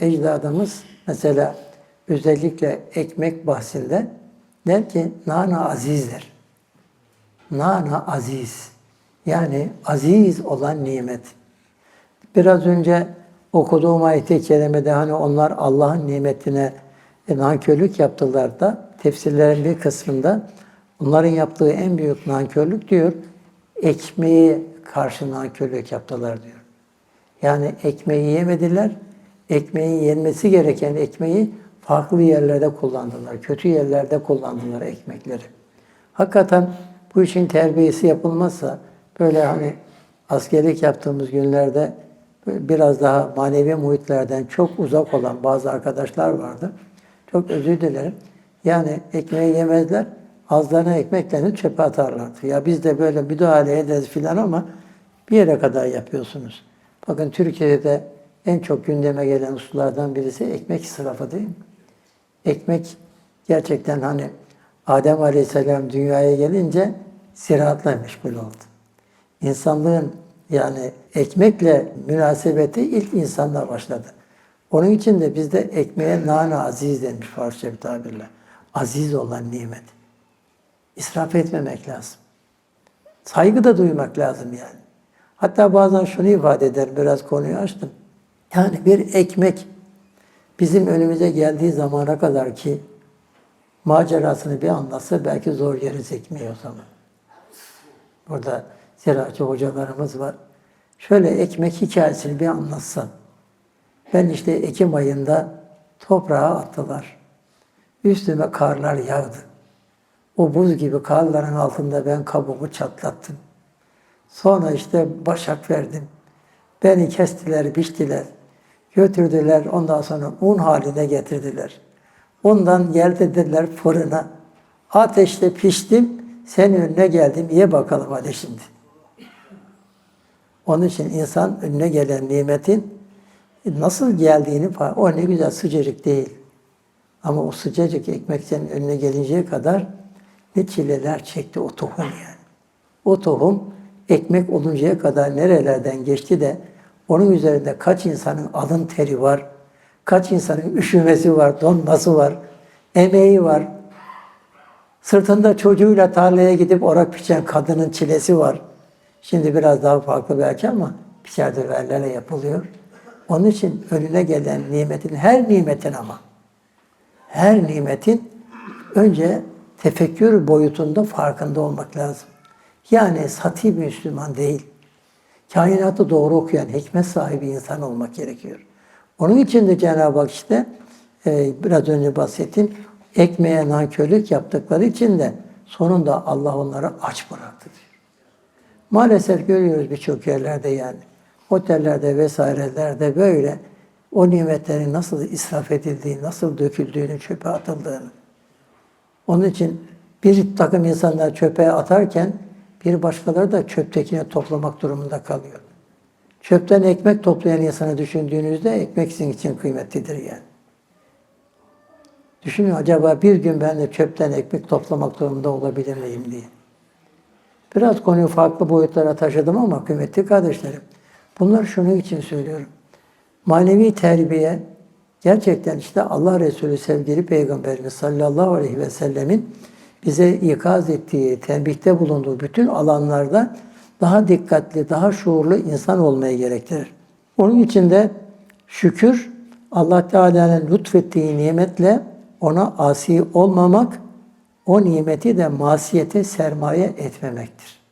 ecdadımız mesela özellikle ekmek bahsinde der ki nana azizdir. Nana aziz. Yani aziz olan nimet. Biraz önce okuduğum ayet-i kerimede hani onlar Allah'ın nimetine e, nankörlük yaptılar da tefsirlerin bir kısmında onların yaptığı en büyük nankörlük diyor ekmeği karşı nankörlük yaptılar diyor. Yani ekmeği yemediler. Ekmeğin yenmesi gereken ekmeği farklı yerlerde kullandılar. Kötü yerlerde kullandılar ekmekleri. Hakikaten bu işin terbiyesi yapılmazsa böyle hani askerlik yaptığımız günlerde biraz daha manevi muhitlerden çok uzak olan bazı arkadaşlar vardı. Çok özür dilerim. Yani ekmeği yemezler, ağızlarına ekmeklerini çöpe atarlardı. Ya biz de böyle müdahale ederiz filan ama bir yere kadar yapıyorsunuz. Bakın Türkiye'de en çok gündeme gelen hususlardan birisi ekmek israfı değil mi? Ekmek gerçekten hani Adem Aleyhisselam dünyaya gelince ziraatla meşgul oldu. İnsanlığın yani ekmekle münasebeti ilk insanla başladı. Onun için de bizde ekmeğe nane aziz denmiş Farsça bir tabirle. Aziz olan nimet. İsraf etmemek lazım. Saygı da duymak lazım yani. Hatta bazen şunu ifade eder, biraz konuyu açtım. Yani bir ekmek bizim önümüze geldiği zamana kadar ki macerasını bir anlatsa belki zor yeriz ekmeği o zaman. Burada ziraatçı hocalarımız var. Şöyle ekmek hikayesini bir anlatsan. Ben işte Ekim ayında toprağa attılar. Üstüme karlar yağdı. O buz gibi karların altında ben kabuğumu çatlattım. Sonra işte başak verdim. Beni kestiler, biçtiler. Götürdüler, ondan sonra un haline getirdiler. Ondan gel dediler fırına. Ateşte piştim, senin önüne geldim, ye bakalım hadi şimdi. Onun için insan önüne gelen nimetin nasıl geldiğini o ne güzel sıcacık değil. Ama o sıcacık ekmek senin önüne gelinceye kadar ne çileler çekti o tohum yani. O tohum ekmek oluncaya kadar nerelerden geçti de onun üzerinde kaç insanın alın teri var, kaç insanın üşümesi var, donması var, emeği var. Sırtında çocuğuyla tarlaya gidip orak biçen kadının çilesi var. Şimdi biraz daha farklı belki ama biçer döverlerle yapılıyor. Onun için önüne gelen nimetin, her nimetin ama, her nimetin önce tefekkür boyutunda farkında olmak lazım. Yani sati bir Müslüman değil. Kainatı doğru okuyan, hikmet sahibi insan olmak gerekiyor. Onun için de Cenab-ı Hak işte e, biraz önce bahsettim, ekmeğe nankörlük yaptıkları için de sonunda Allah onları aç bıraktı. Maalesef görüyoruz birçok yerlerde yani. Otellerde vesairelerde böyle o nimetlerin nasıl israf edildiğini, nasıl döküldüğünü, çöpe atıldığını. Onun için bir takım insanlar çöpe atarken bir başkaları da çöptekini toplamak durumunda kalıyor. Çöpten ekmek toplayan insanı düşündüğünüzde ekmek sizin için kıymetlidir yani. Düşünün acaba bir gün ben de çöpten ekmek toplamak durumunda olabilir miyim diye. Biraz konuyu farklı boyutlara taşıdım ama kıymetli kardeşlerim, bunları şunun için söylüyorum. Manevi terbiye gerçekten işte Allah Resulü sevgili Peygamberimiz sallallahu aleyhi ve sellemin bize ikaz ettiği, tembihte bulunduğu bütün alanlarda daha dikkatli, daha şuurlu insan olmayı gerektirir. Onun için de şükür Allah Teala'nın lütfettiği nimetle ona asi olmamak, o nimeti de masiyete sermaye etmemektir.